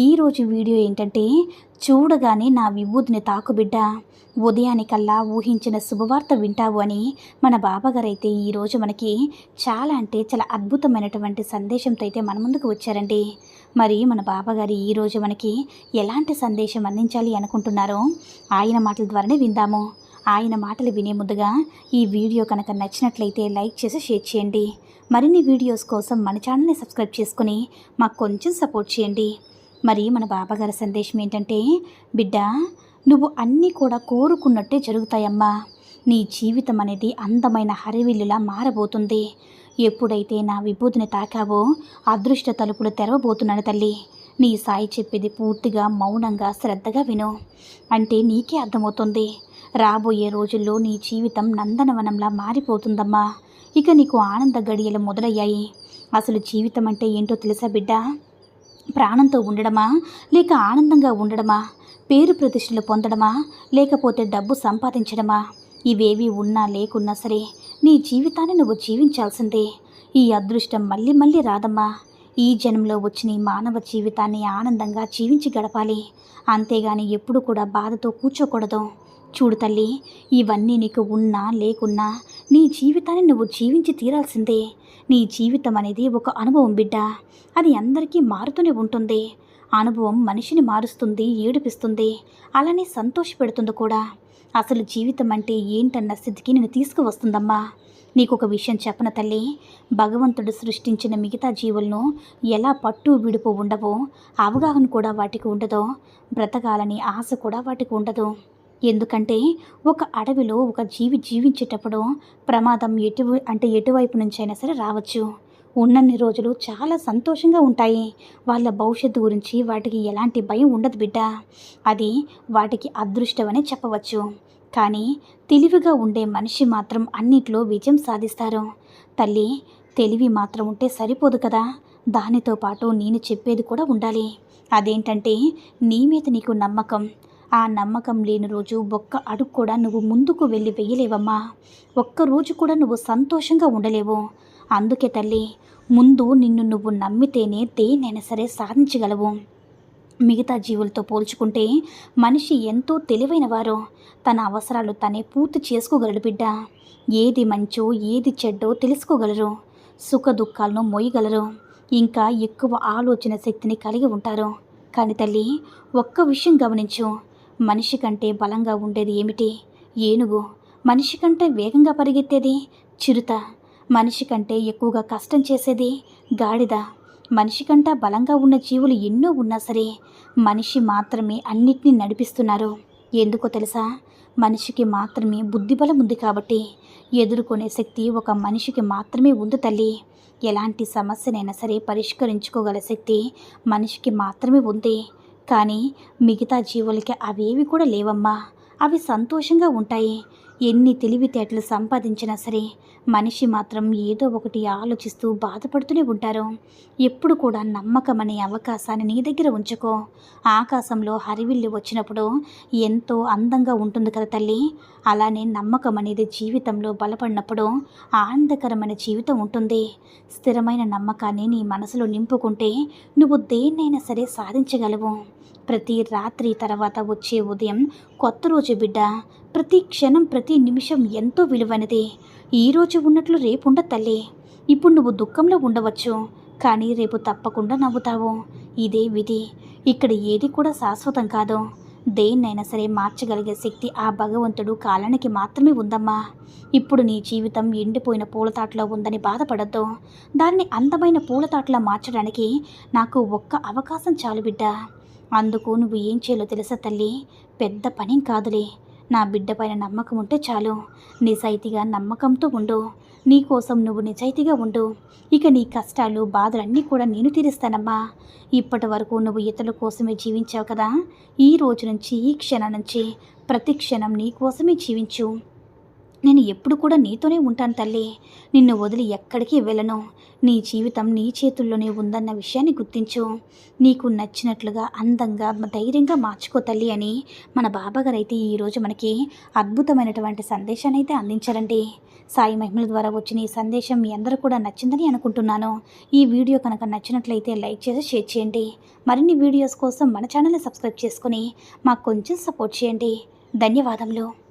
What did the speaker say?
ఈరోజు వీడియో ఏంటంటే చూడగానే నా విభూతిని తాకు బిడ్డ. ఉదయానికల్లా ఊహించిన శుభవార్త వింటావు అని మన బాబాగారైతే ఈరోజు మనకి చాలా అంటే చాలా అద్భుతమైనటువంటి సందేశంతో అయితే మన ముందుకు వచ్చారండి. మరి మన బాబాగారు ఈరోజు మనకి ఎలాంటి సందేశం అందించాలి అనుకుంటున్నారో ఆయన మాటల ద్వారానే విందాము. ఆయన మాటలు వినే ముందుగా ఈ వీడియో కనుక నచ్చినట్లయితే లైక్ చేసి షేర్ చేయండి. మరిన్ని వీడియోస్ కోసం మన ఛానల్ని సబ్స్క్రైబ్ చేసుకుని మాకు కొంచెం సపోర్ట్ చేయండి. మరి మన బాబాగారి సందేశం ఏంటంటే బిడ్డ నువ్వు అన్నీ కూడా కోరుకున్నట్టే జరుగుతాయమ్మా. నీ జీవితం అనేది అందమైన హరివిల్లులా మారబోతుంది. ఎప్పుడైతే నా విభూతిని తాకావో అదృష్ట తలుపులు తెరవబోతున్నాను తల్లి. నీ సాయి చెప్పేది పూర్తిగా మౌనంగా శ్రద్ధగా విను. అంటే నీకే అర్థమవుతుంది. రాబోయే రోజుల్లో నీ జీవితం నందనవనంలా మారిపోతుందమ్మా. ఇక నీకు ఆనంద గడియలు మొదలయ్యాయి. అసలు జీవితం అంటే ఏంటో తెలుసా బిడ్డ? ప్రాణంతో ఉండడమా? లేక ఆనందంగా ఉండడమా? పేరు ప్రతిష్టలు పొందడమా? లేకపోతే డబ్బు సంపాదించడమా? ఇవేవి ఉన్నా లేకున్నా సరే నీ జీవితాన్ని నువ్వు జీవించాల్సిందే. ఈ అదృష్టం మళ్ళీ మళ్ళీ రాదమ్మా. ఈ జన్మలో వచ్చిన ఈ మానవ జీవితాన్ని ఆనందంగా జీవించి గడపాలి. అంతేగాని ఎప్పుడు కూడా బాధతో కూర్చోకూడదు. చూడు తల్లి ఇవన్నీ నీకు ఉన్నా లేకున్నా నీ జీవితాన్ని నువ్వు జీవించి తీరాల్సిందే. నీ జీవితం అనేది ఒక అనుభవం బిడ్డ. అది అందరికీ మారుతూనే ఉంటుంది. అనుభవం మనిషిని మారుస్తుంది ఏడిపిస్తుంది. అలానే సంతోషపెడుతుంది కూడా. అసలు జీవితం అంటే ఏంటన్న స్థితికి నేను తీసుకువస్తుందమ్మా. నీకు ఒక విషయం చెప్పన తల్లి. భగవంతుడు సృష్టించిన మిగతా జీవులను ఎలా పట్టు విడుపు ఉండవో అవగాహన కూడా వాటికి ఉండదో బ్రతకాలని ఆశ కూడా వాటికి ఉండదు. ఎందుకంటే ఒక అడవిలో ఒక జీవి జీవించేటప్పుడు ప్రమాదం ఎటు అంటే ఎటువైపు నుంచైనా సరే రావచ్చు. ఉన్నన్ని రోజులు చాలా సంతోషంగా ఉంటాయి. వాళ్ళ భవిష్యత్తు గురించి వాటికి ఎలాంటి భయం ఉండదు బిడ్డ. అది వాటికి అదృష్టమనే చెప్పవచ్చు. కానీ తెలివిగా ఉండే మనిషి మాత్రం అన్నిట్లో విజయం సాధిస్తారు. తల్లి తెలివి మాత్రం ఉంటే సరిపోదు కదా. దానితో పాటు నేను చెప్పేది కూడా ఉండాలి. అదేంటంటే నీ మీద నీకు నమ్మకం ఆ నమ్మకం లేని రోజు ఒక్క అడుగు కూడా నువ్వు ముందుకు వెళ్ళి వెయ్యలేవమ్మా ఒక్క రోజు కూడా నువ్వు సంతోషంగా ఉండలేవు. అందుకే తల్లి ముందు నిన్ను నువ్వు నమ్మితేనే దేనైనా సరే సాధించగలవు. మిగతా జీవులతో పోల్చుకుంటే మనిషి ఎంతో తెలివైనవారు తన అవసరాలు తనే పూర్తి చేసుకోగలడు బిడ్డ. ఏది మంచో ఏది చెడ్డో తెలుసుకోగలరు. సుఖ దుఃఖాలను మోయగలరు. ఇంకా ఎక్కువ ఆలోచన శక్తిని కలిగి ఉంటారు. కానీ తల్లి ఒక్క విషయం గమనించు. మనిషి కంటే బలంగా ఉండేది ఏమిటి? ఏనుగు. మనిషి కంటే వేగంగా పరిగెత్తేది చిరుత. మనిషి కంటే ఎక్కువగా కష్టం చేసేది గాడిద. మనిషి కంటే బలంగా ఉన్న జీవులు ఎన్నో ఉన్నా సరే మనిషి మాత్రమే అన్నిటినీ నడిపిస్తున్నారు. ఎందుకో తెలుసా? మనిషికి మాత్రమే బుద్ధిబలం ఉంది కాబట్టి. ఎదుర్కొనే శక్తి ఒక మనిషికి మాత్రమే ఉంది తల్లి. ఎలాంటి సమస్యనైనా సరే పరిష్కరించుకోగల శక్తి మనిషికి మాత్రమే ఉంది. కానీ మిగతా జీవులకి అవేవి కూడా లేవమ్మా. అవి సంతోషంగా ఉంటాయి. ఎన్ని తెలివితేటలు సంపాదించినా సరే మనిషి మాత్రం ఏదో ఒకటి ఆలోచిస్తూ బాధపడుతూనే ఉంటారు. ఎప్పుడు కూడా నమ్మకం అనే అవకాశాన్ని నీ దగ్గర ఉంచుకో. ఆకాశంలో హరివిల్లి వచ్చినప్పుడు ఎంతో అందంగా ఉంటుంది కదా తల్లి. అలానే నమ్మకం అనేది జీవితంలో బలపడినప్పుడు ఆనందకరమైన జీవితం ఉంటుంది. స్థిరమైన నమ్మకాన్ని నీ మనసులో నింపుకుంటే నువ్వు దేన్నైనా సరే సాధించగలవు. ప్రతి రాత్రి తర్వాత వచ్చే ఉదయం కొత్త రోజు బిడ్డ ప్రతి క్షణం ప్రతి నిమిషం ఎంతో విలువైనది. ఈరోజు ఉన్నట్లు రేపు ఉండదు తల్లి ఇప్పుడు నువ్వు దుఃఖంలో ఉండవచ్చు కానీ రేపు తప్పకుండా నవ్వుతావు. ఇదే విధి. ఇక్కడ ఏది కూడా శాశ్వతం కాదు. దేన్నైనా సరే మార్చగలిగే శక్తి ఆ భగవంతుడు కాలానికి మాత్రమే ఉందమ్మా. ఇప్పుడు నీ జీవితం ఎండిపోయిన పూలతాటలో ఉందని బాధపడద్దు. దాన్ని అందమైన పూలతాటలా మార్చడానికి నాకు ఒక్క అవకాశం చాలు బిడ్డ. అందుకు నువ్వు ఏం చేయాలో తెలుసా తల్లి? పెద్ద పని కాదులే. నా బిడ్డ పైన నమ్మకం ఉంటే చాలు. నిజాయితీగా నమ్మకంతో ఉండు. నీకోసం నువ్వు నిజాయితీగా ఉండు. ఇక నీ కష్టాలు బాధలన్నీ కూడా నేను తీరుస్తానమ్మా. ఇప్పటి వరకు నువ్వు ఇతరుల కోసమే జీవించావు కదా? ఈ రోజు నుంచి ఈ క్షణం నుంచి ప్రతి క్షణం నీ కోసమే జీవించు. నేను ఎప్పుడు కూడా నీతోనే ఉంటాను తల్లి. నిన్ను వదిలి ఎక్కడికి వెళ్ళను. నీ జీవితం నీ చేతుల్లోనే ఉందన్న విషయాన్ని గుర్తించు. నీకు నచ్చినట్లుగా అందంగా ధైర్యంగా మార్చుకో తల్లి అని మన బాబాగారు అయితే ఈరోజు మనకి అద్భుతమైనటువంటి సందేశాన్ని అయితే అందించారండి. సాయి మహిమల ద్వారా వచ్చిన ఈ సందేశం మీ అందరూ కూడా నచ్చిందని అనుకుంటున్నాను. ఈ వీడియో కనుక నచ్చినట్లయితే లైక్ చేసి షేర్ చేయండి. మరిన్ని వీడియోస్ కోసం మన ఛానల్ని సబ్స్క్రైబ్ చేసుకుని మాకు కొంచెం సపోర్ట్ చేయండి. ధన్యవాదములు.